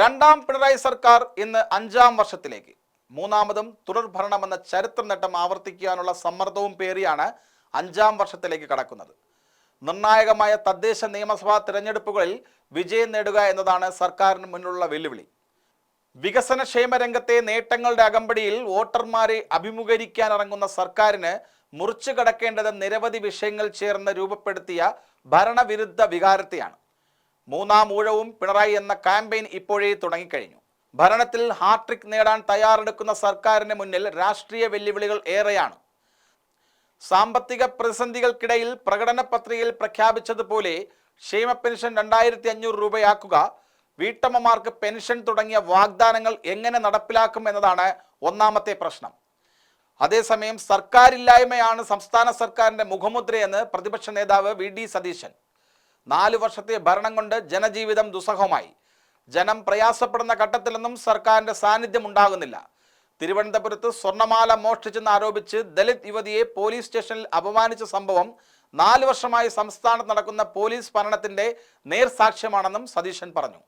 രണ്ടാം പിണറായി സർക്കാർ ഇന്ന് അഞ്ചാം വർഷത്തിലേക്ക്. മൂന്നാമതും തുടർ ഭരണമെന്ന ചരിത്ര നേട്ടം ആവർത്തിക്കാനുള്ള സമ്മർദ്ദവും പേറിയാണ് അഞ്ചാം വർഷത്തിലേക്ക് കടക്കുന്നത്. നിർണായകമായ തദ്ദേശ നിയമസഭാ തിരഞ്ഞെടുപ്പുകളിൽ വിജയം നേടുക എന്നതാണ് സർക്കാരിന് മുന്നിലുള്ള വെല്ലുവിളി. വികസനക്ഷേമ രംഗത്തെ നേട്ടങ്ങളുടെ അകമ്പടിയിൽ വോട്ടർമാരെ അഭിമുഖീകരിക്കാനിറങ്ങുന്ന സർക്കാരിന് മുറിച്ചു കടക്കേണ്ടത് നിരവധി വിഷയങ്ങൾ ചേർന്ന് രൂപപ്പെടുത്തിയ ഭരണവിരുദ്ധ വികാരത്തെയാണ്. മൂന്നാം ഊഴവും പിണറായി എന്ന ക്യാമ്പയിൻ ഇപ്പോഴേ തുടങ്ങിക്കഴിഞ്ഞു. ഭരണത്തിൽ ഹാട്രിക് നേടാൻ തയ്യാറെടുക്കുന്ന സർക്കാരിന് മുന്നിൽ രാഷ്ട്രീയ വെല്ലുവിളികൾ ഏറെയാണ്. സാമ്പത്തിക പ്രതിസന്ധികൾക്കിടയിൽ പ്രകടന പത്രികയിൽ പ്രഖ്യാപിച്ചതുപോലെ ക്ഷേമ പെൻഷൻ രണ്ടായിരത്തി അഞ്ഞൂറ് രൂപയാക്കുക വീട്ടമ്മമാർക്ക് പെൻഷൻ തുടങ്ങിയ വാഗ്ദാനങ്ങൾ എങ്ങനെ നടപ്പിലാക്കും എന്നതാണ് ഒന്നാമത്തെ പ്രശ്നം. അതേസമയം സർക്കാരില്ലായ്മയാണ് സംസ്ഥാന സർക്കാരിന്റെ മുഖമുദ്രയെന്ന് പ്രതിപക്ഷ നേതാവ് വി ഡി സതീശൻ. നാലു വർഷത്തെ ഭരണം കൊണ്ട് ജനജീവിതം ദുസ്സഹമായി. ജനം പ്രയാസപ്പെടുന്ന ഘട്ടത്തിലൊന്നും സർക്കാരിന്റെ സാന്നിധ്യം ഉണ്ടാകുന്നില്ല. തിരുവനന്തപുരത്ത് സ്വർണമാല മോഷ്ടിച്ചെന്ന് ആരോപിച്ച് ദലിത് യുവതിയെ പോലീസ് സ്റ്റേഷനിൽ അപമാനിച്ച സംഭവം നാല് വർഷമായി സംസ്ഥാനത്ത് നടക്കുന്ന പോലീസ് ഭരണത്തിന്റെ നേർസാക്ഷ്യമാണെന്നും സതീശൻ പറഞ്ഞു.